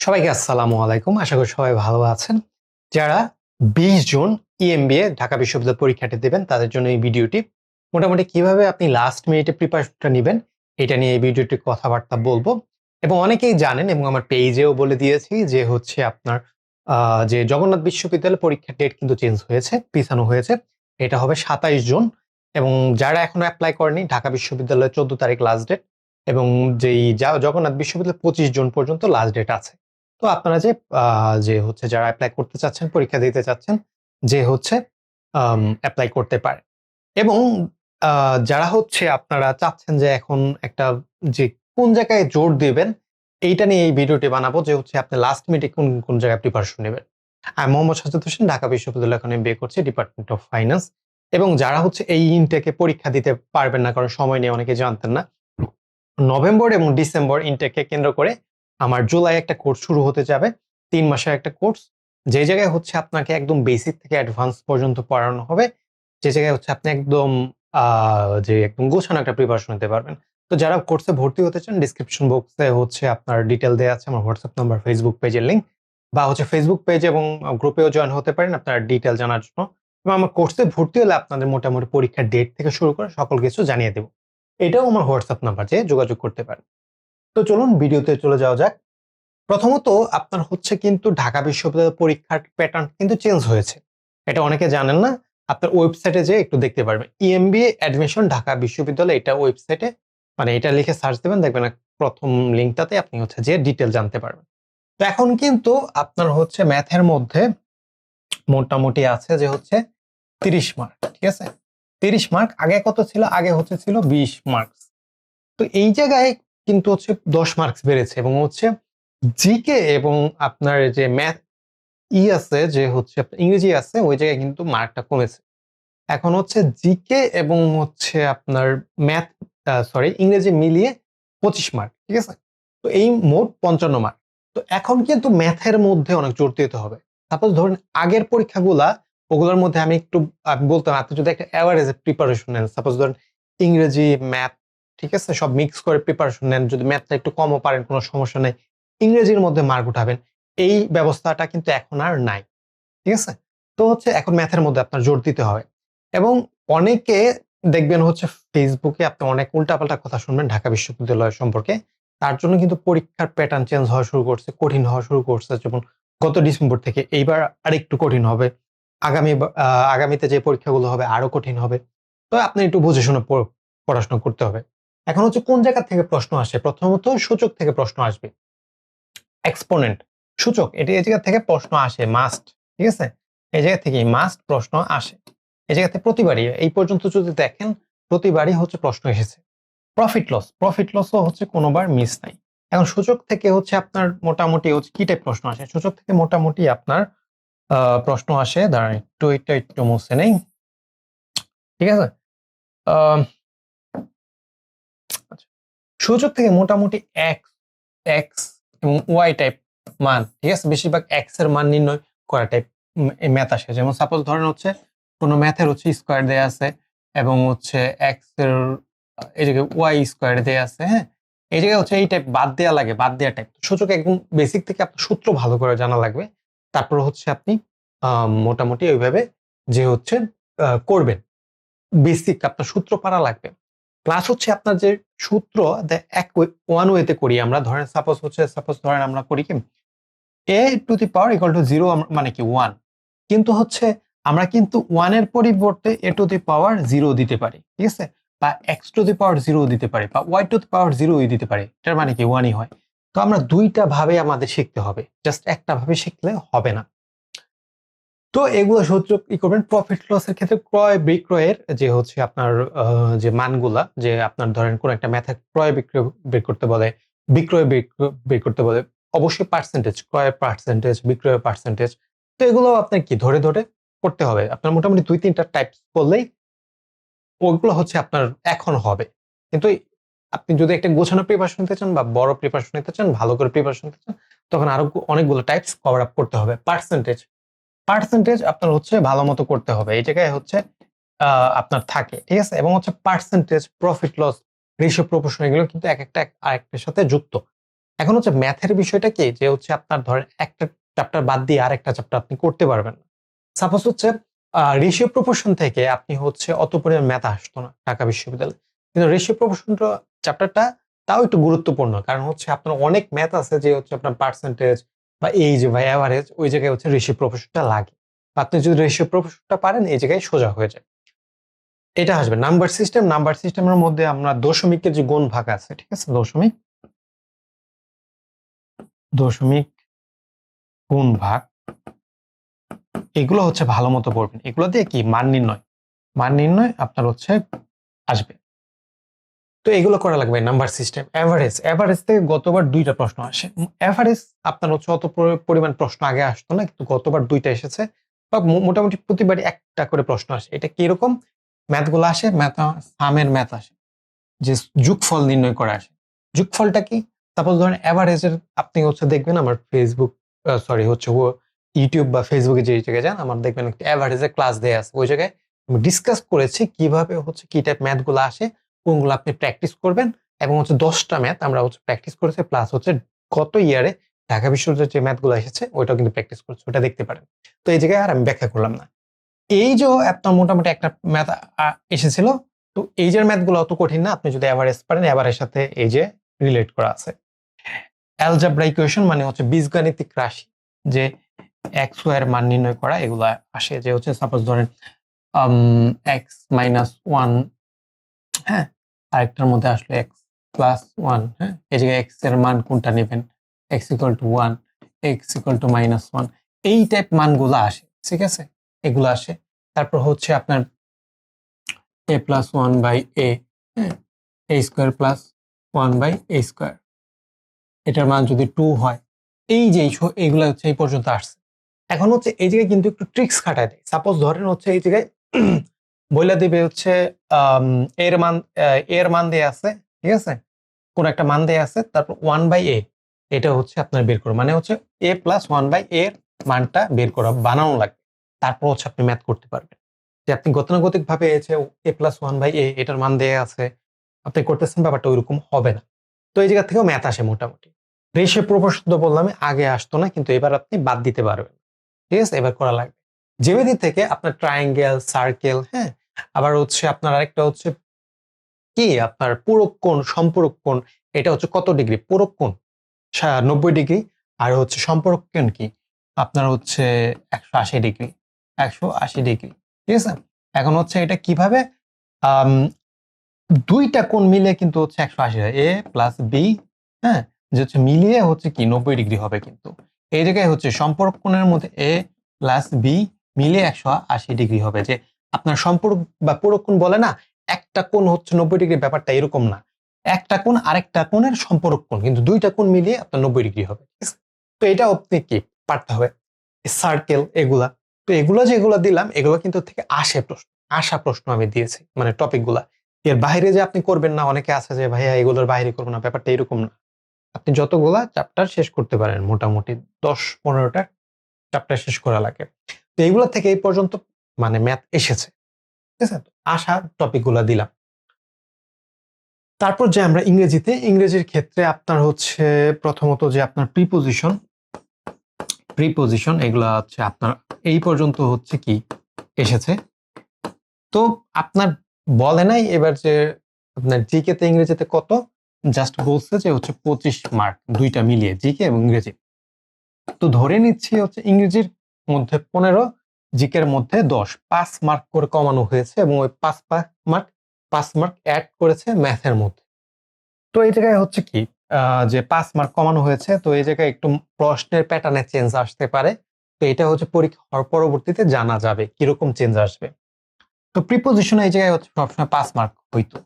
সবাইকে আসসালামু আলাইকুম। আশা করি সবাই ভালো আছেন। যারা বিশ জুন ইএমবিএ ঢাকা বিশ্ববিদ্যালয় পরীক্ষাটি দেবেন, তাদের জন্য এই ভিডিওটি মোটামুটি কীভাবে আপনি লাস্ট মিনিটে প্রিপারেশনটা নেবেন, এটা নিয়ে এই ভিডিওটি কথাবার্তা বলব। এবং অনেকেই জানেন এবং আমার পেজেও বলে দিয়েছি যে হচ্ছে আপনার যে জগন্নাথ বিশ্ববিদ্যালয় পরীক্ষার ডেট কিন্তু চেঞ্জ হয়েছে, পিছানো হয়েছে। এটা হবে সাতাইশ জুন এবং যারা এখনও অ্যাপ্লাই করেনি, ঢাকা বিশ্ববিদ্যালয় চোদ্দ তারিখ লাস্ট ডেট এবং যেই যা- জগন্নাথ বিশ্ববিদ্যালয় পঁচিশ জুন পর্যন্ত লাস্ট ডেট আছে। তো আপনারা যে যে হচ্ছে যারা অ্যাপ্লাই করতে চাচ্ছেন, পরীক্ষা দিতে চাচ্ছেন, যে হচ্ছে অ্যাপ্লাই করতে পারে। এবং যারা হচ্ছে আপনারা চাচ্ছেন যে এখন একটা যে কোন জায়গায় জোর দিবেন, এইটা নিয়ে এই ভিডিওটি বানাবো যে হচ্ছে আপনি লাস্ট মিনিটে কোন কোন জায়গায় প্রিপারেশন নেবেন। আমি মোহাম্মদ সাজাদ হোসেন, ঢাকা বিশ্ববিদ্যালয় এখন বিয়ে করছি ডিপার্টমেন্ট অফ ফাইন্যান্স এবং যারা হচ্ছে এই ইনটেকে পরীক্ষা দিতে পারবেন না, কারণ সময় নিয়ে অনেকে জানতেন না, নভেম্বর এবং ডিসেম্বর ইনটেককে কেন্দ্র করে আমার জুলাই একটা কোর্স শুরু হতে যাবে, তিন মাসের একটা কোর্স। যে জায়গায় হচ্ছে আপনাকে একদম বেসিক থেকে অ্যাডভান্স পর্যন্ত পড়ানো হবে, যে জায়গায় হচ্ছে আপনি একদম যে একদম গোছানো একটা প্রিপারেশন নিতে পারবেন। তো যারা কোর্সে ভর্তি হতে চান ডিসক্রিপশন বক্সে হচ্ছে আপনার ডিটেল দেওয়া আছে, আমার হোয়াটসঅ্যাপ নাম্বার ফেসবুক পেজের লিঙ্ক বা হচ্ছে ফেসবুক পেজ এবং গ্রুপেও জয়েন হতে পারেন আপনার ডিটেল জানার জন্য। এবং আমার কোর্সে ভর্তি হলে আপনাদের মোটামুটি পরীক্ষার ডেট থেকে শুরু করে সকল কিছু জানিয়ে দেবো। এটাও আমার হোয়াটসঅ্যাপ নাম্বার যে যোগাযোগ করতে পারেন। তো চলুন ভিডিওতে চলে যাওয়া যাক। প্রথমত আপনার হচ্ছে কিন্তু ঢাকা বিশ্ববিদ্যালয় পরীক্ষার প্যাটার্ন কিন্তু চেঞ্জ হয়েছে। এটা অনেকে জানেন না, আপনার ওয়েবসাইটে যে একটু দেখতে পারবেন। E ইএমবিএ অ্যাডমিশন ঢাকা বিশ্ববিদ্যালয়, এটা ওয়েবসাইটে মানে এটা লিখে সার্চ দেবেন, দেখবেন প্রথম লিঙ্কটাতে আপনি হচ্ছে যে ডিটেল জানতে পারবেন। তো এখন কিন্তু আপনার হচ্ছে ম্যাথের মধ্যে মোটামুটি আছে যে হচ্ছে তিরিশ মার্ক ঠিক আছে? তিরিশ মার্ক আগে কত ছিল? আগে হচ্ছে ছিল বিশ মার্কস তো এই জায়গায় কিন্তু হচ্ছে দশ মার্কস বেড়েছে এবং হচ্ছে জিকে এবং আপনার যে ম্যাথ ই আছে, যে হচ্ছে ইংরেজি আছে, ওই জায়গায় কিন্তু মার্কটা কমেছে। এখন হচ্ছে জিকে এবং হচ্ছে আপনার ম্যাথ সরি ইংরেজি মিলিয়ে পঁচিশ মার্ক ঠিক আছে? তো এই মোট পঞ্চান্ন মার্ক তো এখন কিন্তু ম্যাথের মধ্যে অনেক জোর দিতে হবে। সাপোজ ধরুন আগের পরীক্ষাগুলা, ওগুলোর মধ্যে আমি একটু বলতাম, আপনি যদি একটা অ্যাভারেজ প্রিপারেশন নেন সাপোজ ধরুন ইংরেজি ম্যাথ ঠিক আছে? সব মিক্স করে প্রিপারেশন নেন। যদি ম্যাথটা একটু কমও পারেন, কোনো সমস্যা নেই। ইংরেজির মধ্যে মার্ক উঠাবেন। এই ব্যবস্থাটা কিন্তু এখন আর নাই। ঠিক আছে? তো হচ্ছে এখন ম্যাথের মধ্যে আপনার জোর দিতে হবে। এবং অনেকে দেখবেন হচ্ছে ফেসবুকে আপনি অনেক উল্টাপাল্টা কথা শুনবেন ঢাকা বিশ্ববিদ্যালয় সম্পর্কে। তার জন্য কিন্তু পরীক্ষার প্যাটার্ন চেঞ্জ হওয়া শুরু করছে, কঠিন হওয়া শুরু করছে। যেমন গত ডিসেম্বর থেকে এইবার আরেকটু কঠিন হবে। আগামী আগামীতে যে পরীক্ষাগুলো হবে আরও কঠিন হবে। তো আপনি একটু বুঝে শুনে পড়াশোনা করতে হবে। এখন হচ্ছে কোন জায়গা থেকে প্রশ্ন আসে? প্রথমত সূচক থেকে প্রশ্ন আসবে। এক্সপোনেন্ট সূচক, এটি এই জায়গা থেকে প্রশ্ন আসে মাস্ট ঠিক আছে? এই জায়গা থেকে মাস্ট প্রশ্ন আসে। এই জায়গা থেকে প্রতিবারই, এই পর্যন্ত যদি দেখেন, প্রতিবারই হচ্ছে প্রশ্ন এসেছে। প্রফিট লস প্রফিট লসও হচ্ছে কোনোবার মিস নাই। এখন সূচক থেকে হচ্ছে আপনার মোটামুটি হচ্ছে কি টাইপ প্রশ্ন আসে? সূচক থেকে মোটামুটি আপনার প্রশ্ন আসে। দাঁড়ান, একটু এটা একটু মুছে নেই। ঠিক আছে? সূচক থেকে মোটামুটি এক্স এক্স এবং ওয়াই টাইপ মান, ঠিক আছে? বেশিরভাগ এক্সের মান নির্ণয় করা টাইপ ম্যাথ আসে। যেমন সাপোজ ধরেন হচ্ছে কোনো ম্যাথের হচ্ছে স্কোয়ার দেয়া আছে এবং হচ্ছে এক্সের, এই জায়গায় ওয়াই স্কোয়ার দেয়া আছে হ্যাঁ? এই জায়গায় হচ্ছে এই টাইপ বাদ দেওয়া লাগে, বাদ দেওয়া টাইপ সূচক একদম বেসিক থেকে আপনার সূত্র ভালো করে জানা লাগবে। তারপর হচ্ছে আপনি মোটামুটি ওইভাবে যে হচ্ছে করবেন। বেসিক আপনার সূত্র পারা লাগবে। প্লাস হচ্ছে আপনার যে সূত্র এক ওয়ান ওয়েতে করি আমরা, ধরেন সাপোজ হচ্ছে সাপোজ ধরেন আমরা করি কি a to the power equal to zero মানে কি ওয়ান কিন্তু হচ্ছে, আমরা কিন্তু ওয়ানের পরিবর্তে এ টু দি পাওয়ার জিরো দিতে পারি, ঠিক আছে? বা x to the power zero দিতে পারি, বা ওয়াই টু দি পাওয়ার জিরোই দিতে পারি, এটার মানে কি ওয়ানই হয়। তো আমরা দুইটা ভাবে আমাদের শিখতে হবে জাস্ট একটা ভাবে শিখলে হবে না। তো এগুলো সূত্র কি করবেন। প্রফিট লসের ক্ষেত্রে ক্রয় বিক্রয়ের যে হচ্ছে আপনার যে মানগুলা, যে আপনার ধরেন কোন একটা ম্যাথে ক্রয় বিক্রয় বের করতে বলে, বিক্রয় বিক্রয় বের করতে বলে, অবশ্যই পার্সেন্টেজ ক্রয় পার্সেন্টেজ বিক্রয় পার্সেন্টেজ তো এগুলো আপনার কি ধরে ধরে করতে হবে। আপনার মোটামুটি দুই, তিনটা টাইপ করলেই ওইগুলো হচ্ছে আপনার এখন হবে। কিন্তু আপনি যদি একটা গোছানো প্রিপারেশন নিতে চান বা বড় প্রিপারেশন নিতে চান, ভালো করে প্রিপারেশন নিতে চান, তখন আরও অনেকগুলো টাইপস কভার আপ করতে হবে। পার্সেন্টেজ পার্সেন্টেজ আপনার হচ্ছে ভালো মতো করতে হবে। এই জায়গায় হচ্ছে আপনার থাকে, ঠিক আছে? এবং হচ্ছে percentage profit loss ratio proportion এগুলো কিন্তু এক একটা আরেকটার সাথে যুক্ত। এখন হচ্ছে ম্যাথের বিষয়টা কি? যে হচ্ছে আপনার ধরেন একটা চ্যাপ্টার বাদ দিয়ে আরেকটা চ্যাপ্টার আপনি করতে পারবেন না। সাপোজ হচ্ছে রেশিও প্রপোর্শন থেকে আপনি হচ্ছে অত পরিমাণ ম্যাথ আসতো না ঢাকা বিশ্ববিদ্যালয়। কিন্তু রেশিও প্রপোর্শন চ্যাপ্টারটা তাও একটু গুরুত্বপূর্ণ। কারণ হচ্ছে আপনার অনেক ম্যাথ আছে যে হচ্ছে আপনার পার্সেন্টেজ বা এই যে ভাই অ্যাভারেজ ওই জায়গায় হচ্ছে রেশিও প্রপোর্শনটা লাগে। আপনি যদি রেশিও প্রপোর্শনটা পারেন, এই জায়গায় সোজা হয়ে যায়। এটা আসবে। নাম্বার সিস্টেম নাম্বার সিস্টেমের মধ্যে আমরা দশমিকের যে গুণ ভাগ আছে, ঠিক আছে? দশমিক দশমিক গুণ ভাগ, এগুলো হচ্ছে ভালো মতো পড়বেন। এগুলো দিয়ে কি? মান নির্ণয়। মান নির্ণয় আপনার হচ্ছে আসবে। তো এগুলো করা লাগবে নাম্বার সিস্টেম অ্যাভারেজ অ্যাভারেজ থেকে গতবার দুইটা প্রশ্ন আসে। অ্যাভারেজ আপনার হচ্ছে অত পরিমাণ প্রশ্ন আগে আসতো না, কিন্তু গতবার দুইটা এসেছে। বা মোটামুটি প্রতিবারই একটা করে প্রশ্ন আসে। এটা কীরকম? ম্যাথগুলো আসে ম্যাথ সামের ম্যাথ আসে। যে যোগফল নির্ণয় করা আসে। যোগফলটা কি? সাপোজ ধরেন অ্যাভারেজের আপনি হচ্ছে দেখবেন আমার ফেসবুক সরি হচ্ছে ইউটিউব বা ফেসবুকে যে জায়গায় যান, আমার দেখবেন একটা অ্যাভারেজের ক্লাস দেওয়া আছে। ওই জায়গায় ডিসকাস করেছি কীভাবে হচ্ছে কি টাইপ ম্যাথগুলো আসে। কোনগুলো আপনি প্র্যাকটিস করবেন এবং হচ্ছে দশটা ম্যাথ আমরা হচ্ছে প্র্যাকটিস করেছি প্লাস হচ্ছে গত ইয়ারে ঢাকা বিশ্ববিদ্যালয়ের যে ম্যাথগুলো এসেছে, ওইটাও কিন্তু প্র্যাকটিস করেছি, ওটা দেখতে পারেন। তো এই জায়গায় আর আমি ব্যাখ্যা করলাম না। এই যে আপনার মোটামুটি একটা ম্যাথ এসেছিল, তো এই যে ম্যাথগুলো অত কঠিন না, আপনি যদি অ্যাভারেজ পারেন অ্যাভারেজ সাথে এই যে রিলেট করা আছে। অ্যালজাব্রা ইকুয়েশন মানে হচ্ছে বীজগাণিতিক রাশি, যে এক্সের মান নির্ণয় করা, এগুলো আসে। যে হচ্ছে সাপোজ ধরেন এক্স মাইনাস ওয়ান হ্যাঁ আরেকটার মধ্যে আসলো এক্স প্লাস ওয়ান হ্যাঁ? এই জায়গায় এক্সের মান কোনটা নেবেন? X equal to one x equal to minus one এই টাইপ মানগুলো আসে, ঠিক আছে? এগুলো আসে। তারপর হচ্ছে আপনার a plus one by a হ্যাঁ? A square plus one by a square এটার মান যদি টু হয়, এই যে এই এইগুলো হচ্ছে এই পর্যন্ত আসছে। এখন হচ্ছে এই জায়গায় কিন্তু একটু ট্রিক্স খাটায় দেয়। সাপোজ ধরেন হচ্ছে এই জায়গায় বইলা দিবে হচ্ছে এর মান এর মান দিয়ে আছে, ঠিক আছে? কোন একটা মান দিয়ে আছে, তারপর ওয়ান বাই এ এটা হচ্ছে আপনার বের করো। মানে হচ্ছে এ প্লাস ওয়ান বাই এর মানটা বের করা, বানানো লাগবে। তারপর হচ্ছে আপনি ম্যাথ করতে পারবেন। যে আপনি গতানুগতিক ভাবে এসে a plus one by a এটার মান দেয়া আছে, আপনি করতেছেন, ব্যাপারটা ওইরকম হবে না। তো এই জায়গা থেকেও ম্যাথ আসে মোটামুটি। রেশে তো বললাম, আগে আসতো না, কিন্তু এবার আপনি বাদ দিতে পারবেন। ঠিক আছে? এবার করা লাগবে। জেমেদি থেকে আপনার ট্রায়াঙ্গেল সার্কেল হ্যাঁ? আবার হচ্ছে আপনার আরেকটা হচ্ছে কি? আপনার পূরক কোণ, সম্পূরক কোণ, এটা হচ্ছে কত ডিগ্রি? পূরক কোণ নব্বই ডিগ্রি। আর হচ্ছে সম্পর্ক কোণ কি? আপনার হচ্ছে একশো আশি ডিগ্রি। একশো আশি ডিগ্রি, ঠিক আছে? এখন হচ্ছে এটা কীভাবে? দুইটা কোণ মিলে কিন্তু হচ্ছে একশো আশি এ প্লাস বি হ্যাঁ? যে হচ্ছে মিলিয়ে হচ্ছে কি? নব্বই ডিগ্রি হবে কিন্তু। এই জায়গায় হচ্ছে সম্পর্ক কোণের মধ্যে এ প্লাস বি মিলিয়ে একশো আশি ডিগ্রি হবে যে আপনার সম্পর্ক বা পুরো বলে না, একটা কোণ হচ্ছে নব্বই ডিগ্রি ব্যাপারটা এরকম না। একটা কোণ আরেকটা কোণের সম্পর্ক কোণ, কিন্তু দুইটা কোণ মিলিয়ে আপনার নব্বই ডিগ্রি হবে। তো এটা আপনি কি পারতে হবে? সার্কেল এগুলা। তো এগুলো যেগুলো দিলাম, এগুলো কিন্তু থেকে আসে প্রশ্ন, আসা প্রশ্ন আমি দিয়েছি মানে টপিকগুলা। এর বাইরে যে আপনি করবেন না, অনেকে আছে যে, ভাইয়া, এগুলোর বাইরে করব না, ব্যাপারটা এরকম না। আপনি যতগুলা চ্যাপ্টার শেষ করতে পারেন, মোটামুটি দশ পনেরোটা চ্যাপ্টার শেষ করা লাগে। তো এইগুলো থেকে এই পর্যন্ত মানে ম্যাথ এসেছে। ঠিক আছে? তো আসা টপিকগুলা দিলাম। তারপর যে আমরা ইংরেজিতে, ইংরেজির ক্ষেত্রে আপনার হচ্ছে প্রথমত যে আপনার প্রিপোজিশন প্রিপোজিশন এগুলা হচ্ছে আপনার এই পর্যন্ত হচ্ছে কি এসেছে। তো আপনার বলে নাই এবার যে আপনার জিকে তে ইংরেজিতে কত? জাস্ট বলছে যে হচ্ছে পঁচিশ মার্ক দুইটা মিলিয়ে জিকে এবং ইংরেজি। তো ধরে নিচ্ছি হচ্ছে ইংরেজির মধ্যে পনেরো, জিকের মধ্যে দশ। পাঁচ মার্ক করে কমানো হয়েছে এবং ওই পাঁচ মার্ক পাঁচ মার্ক অ্যাড করেছে ম্যাথের মধ্যে। তো এই জায়গায় হচ্ছে কি যে পাঁচ মার্ক কমানো হয়েছে, তো এই জায়গায় একটু প্রশ্নের প্যাটার্নে চেঞ্জ আসতে পারে। তো এটা হচ্ছে পরীক্ষা হওয়ার পরবর্তীতে জানা যাবে কীরকম চেঞ্জ আসবে। তো প্রিপোজিশন এই জায়গায় হচ্ছে সবসময় পাঁচ মার্ক হইতো।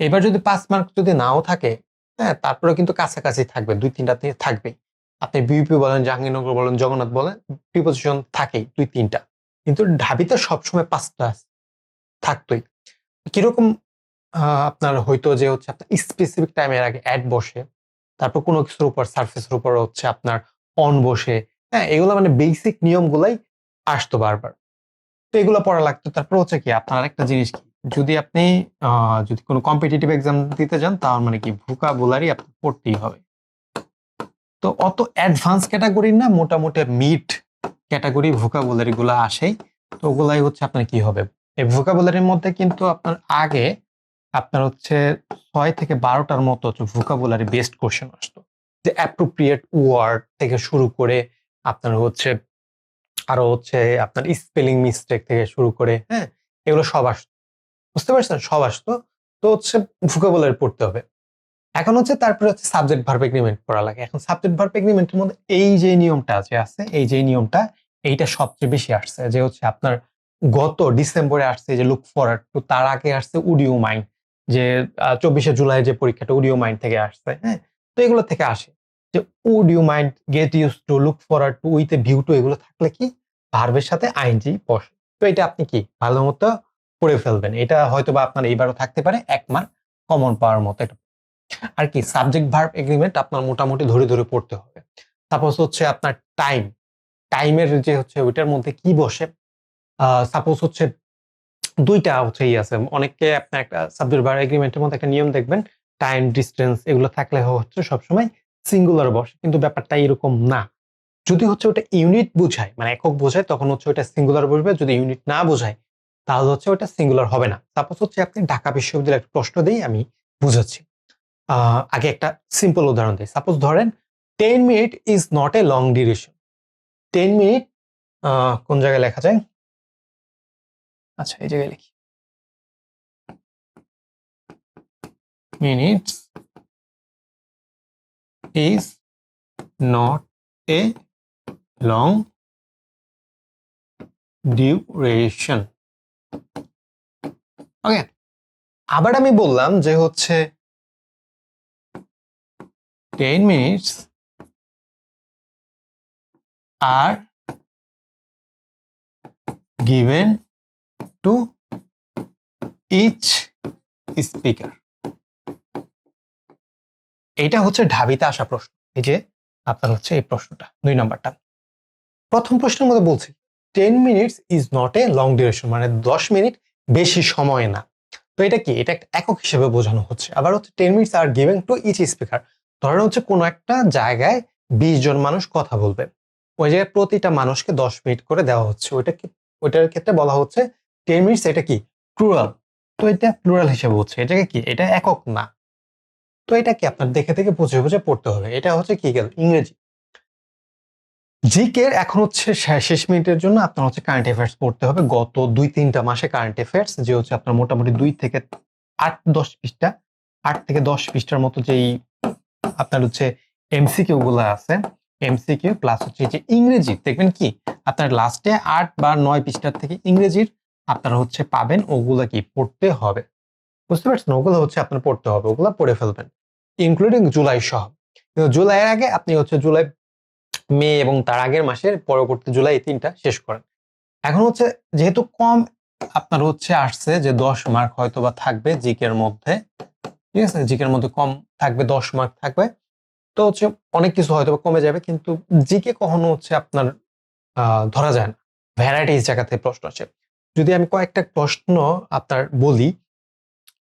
এবার যদি পাঁচ মার্ক যদি নাও থাকে হ্যাঁ তারপরে কিন্তু কাছাকাছি থাকবে দুই তিনটা থাকবেই। আপনি বিউপি বলেন, জাহাঙ্গীরনগর বলেন, জগন্নাথ বলেন প্রিপোজিশন থাকেই, দুই তিনটা। কিন্তু ঢাবিতে সবসময় পাঁচটা থাকতোই। কীরকম আপনার হয়তো যে হচ্ছে আপনার স্পেসিফিক টাইমের আগে অ্যাড বসে, তারপর কোনো কিছুর উপর সার্ফেসের উপর হচ্ছে আপনার অন বসে হ্যাঁ এগুলো মানে বেসিক নিয়মগুলাই আসতো বারবার। তো এগুলো পড়া লাগতো। তারপর হচ্ছে কি, আপনার আরেকটা জিনিস কি, যদি আপনি যদি কোনো কম্পিটিটিভ এক্সাম দিতে যান, তার মানে কি ভুকা বুলারি আপনার পড়তেই হবে। তো অত অ্যাডভান্স ক্যাটাগরির না, মোটামুটি মিড ক্যাটাগরি ভোকাবুলারি গুলো আসেই। তো ওগুলাই হচ্ছে আপনার কি হবে? এই ভোকাবুলারির মধ্যে কিন্তু আপনার আগে আপনার হচ্ছে ছয় থেকে বারোটার মতো হচ্ছে ভোকাবুলারি বেস্ট কোশ্চেন আসতো। যে অ্যাপ্রোপ্রিয়েট ওয়ার্ড থেকে শুরু করে আপনার হচ্ছে, আরও হচ্ছে আপনার স্পেলিং মিস্টেক থেকে শুরু করে হ্যাঁ এগুলো সব আসতো বুঝতে পারছেন? সব আসতো। তো হচ্ছে ভোকাবুলারি পড়তে হবে। এখন হচ্ছে তারপরে হচ্ছে সাবজেক্ট ভার্ব এগ্রিমেন্ট পড়া লাগে। এখন সাবজেক্ট ভার্ব এগ্রিমেন্টের মধ্যে এই যে নিয়মটা যে আছে, এই যে নিয়মটা, এইটা সবচেয়ে বেশি আসছে। যে হচ্ছে আপনার গত ডিসেম্বরে আসছে যে লুক ফরওয়ার্ড তো তার আগে আসছে উডিও মাইন্ড যে চব্বিশে জুলাই যে পরীক্ষাটা উডিও মাইন্ড থেকে আসছে হ্যাঁ? তো এগুলো থেকে আসে। যে would you mind get use to look forward to with a view to এগুলো থাকলে কি? ভার্বের সাথে আইনজি বসে। তো এটা আপনি কি? ভালো মতো পড়ে ফেলবেন। এটা হয়তো বা আপনার এইবারও থাকতে পারে এক মার্ক কমন পাওয়ার মতো। এটা আর কি সাবজেক্ট ভার্ব এগ্রিমেন্ট আপনার মোটামুটি ধরে ধরে পড়তে হবে। সাপোজ হচ্ছে আপনার টাইম টাইমের যে হচ্ছে ওইটার মধ্যে কি বসে? সাপোজ হচ্ছে দুইটা হচ্ছে ই আছে। অনেককে আপনার একটা সাবজেক্ট ভার্ব এগ্রিমেন্টের মধ্যে একটা নিয়ম দেখবেন টাইম ডিস্টেন্স এগুলো থাকলে হচ্ছে সবসময় সিঙ্গুলার বসে, কিন্তু ব্যাপারটা এরকম না। যদি হচ্ছে ওটা ইউনিট বোঝায় মানে একক বোঝায়, তখন হচ্ছে ওটা সিঙ্গুলার বসবে, যদি ইউনিট না বোঝায়, তাহলে হচ্ছে ওটা সিঙ্গুলার হবে না। সাপোজ হচ্ছে আপনি ঢাকা বিশ্ববিদ্যালয়ের একটা প্রশ্ন দিই আমি বুঝাচ্ছি। আগে একটা সিম্পল উদাহরণ দিই। সাপোজ ধরেন ten minute is not a long duration ten minute কোন জায়গায় লেখা যায়? আচ্ছা এই জায়গায় লিখি। Minutes is not a long duration okay আবার আমি বললাম যে হচ্ছে টেন মিনিটস আর given to each speaker. এটা হচ্ছে ঢাবিতে আসা প্রশ্ন। এই যে, আপনার হচ্ছে এই প্রশ্নটা, দুই নাম্বারটা। প্রথম প্রশ্নের মধ্যে বলছি ten minutes is not a long duration মানে দশ মিনিট বেশি সময় না। তো এটা কি? এটা একক হিসেবে বোঝানো হচ্ছে। আবার হচ্ছে টেন মিনিটস আর গিভেন টু ইচ স্পিকার ধরেন হচ্ছে কোনো একটা জায়গায় বিশ জন মানুষ কথা বলবে। ওই জায়গায় প্রতিটা মানুষকে দশ মিনিট করে দেওয়া হচ্ছে। ওইটা কি, ওইটার ক্ষেত্রে বলা হচ্ছে টেন মিনিটস এটা কি? প্লুরাল তো এটা প্লুরাল হিসেবে হচ্ছে। এটাকে কি? এটা একক না। তো এটা কি আপনার দেখে দেখে বুঝে বুঝে পড়তে হবে। এটা হচ্ছে কি গেল? ইংরেজি। জিকের এখন হচ্ছে শেষ মিনিটের জন্য আপনার হচ্ছে কারেন্ট অ্যাফেয়ার্স পড়তে হবে। গত দুই, তিনটা মাসে কারেন্ট অ্যাফেয়ার্স যে হচ্ছে আপনার মোটামুটি দুই থেকে আট, দশ পৃষ্ঠা, আট থেকে দশ পৃষ্ঠার মতো যেই আপনার হচ্ছে এমসিকিউ গুলো আছে এমসিকিউ প্লাস হচ্ছে যে ইংরেজি, দেখবেন কি? আপনার লাস্টে আট বা নয় পৃষ্ঠার থেকে ইংরেজির আপনারা হচ্ছে পাবেন, ওগুলা কি পড়তে হবে। বুঝতে পারছেন? ওগুলো হচ্ছে আপনার পড়তে হবে, ওগুলো পড়ে ফেলবেন ইনক্লুডিং জুলাই সহ। কিন্তু জুলাইয়ের আগে আপনি হচ্ছে জুলাই, মে এবং তার আগের মাসের পরবর্তী জুলাই তিনটা শেষ করেন। এখন হচ্ছে যেহেতু কম আপনার হচ্ছে আসছে, যে দশ মার্ক হয়তো বা থাকবে, জিকের মধ্যে ঠিক আছে? জিকের মধ্যে কম থাকবে, দশ মার্ক থাকবে। তো হচ্ছে অনেক কিছু হয়তো কমে যাবে, কিন্তু জিকে কখনো হচ্ছে আপনার ধরা যায় না। ভ্যারাইটিস জায়গা থেকে প্রশ্ন আছে যদি আমি কয়েকটা প্রশ্ন আপনার বলি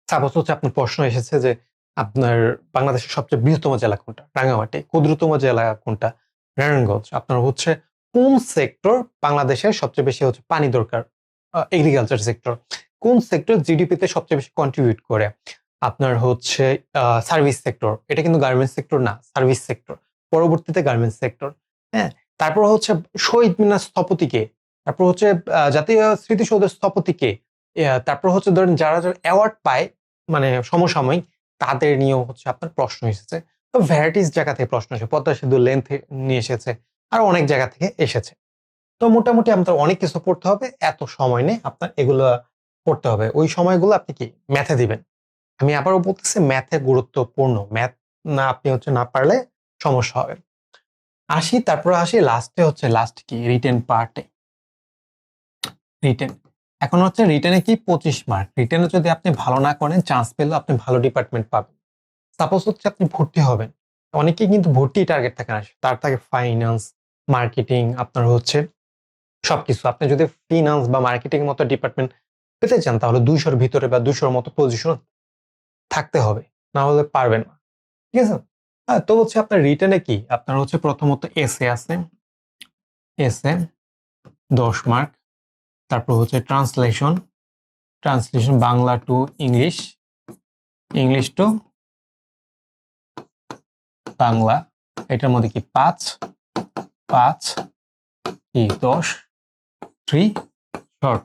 সাপোজ হচ্ছে আপনার প্রশ্ন এসেছে যে আপনার বাংলাদেশের সবচেয়ে বৃহত্তম জেলা কোনটা? রাঙ্গামাটি। ক্ষুদ্রতম জেলা কোনটা? নারায়ণগঞ্জ। আপনার হচ্ছে কোন সেক্টর বাংলাদেশের সবচেয়ে বেশি হচ্ছে পানি দরকার? এগ্রিকালচার সেক্টর কোন সেক্টর জিডিপিতে সবচেয়ে বেশি কন্ট্রিবিউট করে? আপনার হচ্ছে সার্ভিস সেক্টর এটা কিন্তু গার্মেন্টস সেক্টর না সার্ভিস সেক্টর পরবর্তীতে গার্মেন্টস সেক্টর হ্যাঁ? তারপর হচ্ছে শহীদ মিনার স্থপতিকে, তারপর হচ্ছে জাতীয় স্মৃতিসৌধের স্থপতিকে তারপর হচ্ছে ধরেন যারা যারা অ্যাওয়ার্ড পায় মানে সমসাময়িক, তাদের নিয়েও হচ্ছে আপনার প্রশ্ন এসেছে। তো ভ্যারাইটিস জায়গা থেকে প্রশ্ন এসেছে, পদ্মা সেতু লেন্থ নিয়ে এসেছে, আর অনেক জায়গা থেকে এসেছে। তো মোটামুটি আপনার অনেক কিছু পড়তে হবে, এত সময় নেই আপনার এগুলো পড়তে হবে। ওই সময়গুলো আপনি কি ম্যাথে দিবেন? আমি আবারও বলতেছি ম্যাথে গুরুত্বপূর্ণ। ম্যাথ না, আপনি হচ্ছে না পারলে সমস্যা হবে। আসি, তারপর আসি লাস্টে হচ্ছে লাস্ট কি? রিটেন পার্টে রিটেন এখন হচ্ছে রিটেনে কি? পঁচিশ মার্ক রিটেনে যদি আপনি ভালো না করেন চান্স পেলেও আপনি ভালো ডিপার্টমেন্ট পাবেন। সাপোজ হচ্ছে আপনি ভর্তি হবেন। অনেকেই কিন্তু ভর্তি টার্গেট থাকে না। তার থাকে ফাইন্যান্স মার্কেটিং আপনার হচ্ছে সবকিছু। আপনি যদি ফিনান্স বা মার্কেটিং মতো ডিপার্টমেন্ট পেতে চান, তাহলে দুইশোর ভিতরে বা দুইশোর মতো পজিশন থাকতে হবে, না হলে পারবেন না। ঠিক আছে? হ্যাঁ তো হচ্ছে আপনার রিটেনে কি? আপনার হচ্ছে প্রথমত এসে আছে এসে দশ মার্ক তারপর হচ্ছে translation translation Bangla to English English to Bangla, এটার মধ্যে কি পাঁচ পাঁচ, কি দশ থ্রি শর্ট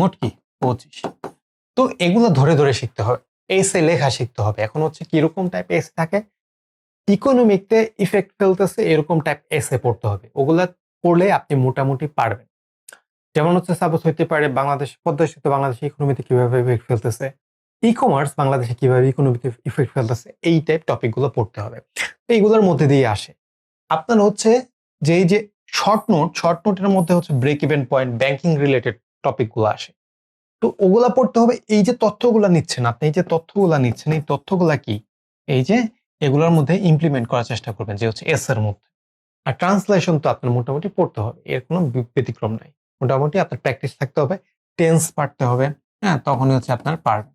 মোট কি? পঁচিশ। তো এগুলো ধরে ধরে শিখতে হবে। এসে লেখা শিখতে হবে। এখন হচ্ছে কীরকম টাইপ এসে থাকে? ইকোনমিকতে ইফেক্ট ফেলতেছে, এরকম টাইপ এসে পড়তে হবে। ওগুলা পড়লে আপনি মোটামুটি পারবেন। যেমন হচ্ছে সাপোজ হইতে পারে বাংলাদেশ পদ্মা সেতু বাংলাদেশে ইকোনমিতে কীভাবে ইফেক্ট ফেলতেছে? ই কমার্স বাংলাদেশে কীভাবে ইকোনমিতে ইফেক্ট ফেলতেছে? এই টাইপ টপিকগুলো পড়তে হবে। এইগুলোর মধ্যে দিয়ে আসে। আপনার হচ্ছে যে যে শর্ট নোট শর্ট নোটের মধ্যে হচ্ছে break even point banking related টপিকগুলো আসে। তো ওগুলা পড়তে হবে, এই যে তথ্যগুলা নিচ্ছেন, আপনি এই যে তথ্যগুলা নিচ্ছেন, এই তথ্যগুলা কি? এই যে এগুলোর মধ্যে ইমপ্লিমেন্ট করার চেষ্টা করবেন, যে হচ্ছে এস এর মধ্যে। আর ট্রান্সলেশন তো আপনার মোটামুটি পড়তে হবে, এর কোনো ব্যতিক্রম নাই। মোটামুটি আপনার প্র্যাকটিস থাকতে হবে টেন্স পারতে হবে হ্যাঁ তখনই হচ্ছে আপনার পারবেন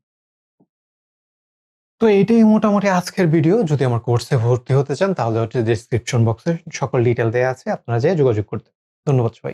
তো এইটাই মোটামুটি আজকের ভিডিও যদি আমার কোর্সে ভর্তি হতে চান, তাহলে হচ্ছে ডিসক্রিপশন বক্সে সকল ডিটেল দেওয়া আছে, আপনারা যেয়ে যোগাযোগ করতে। ধন্যবাদ সবাই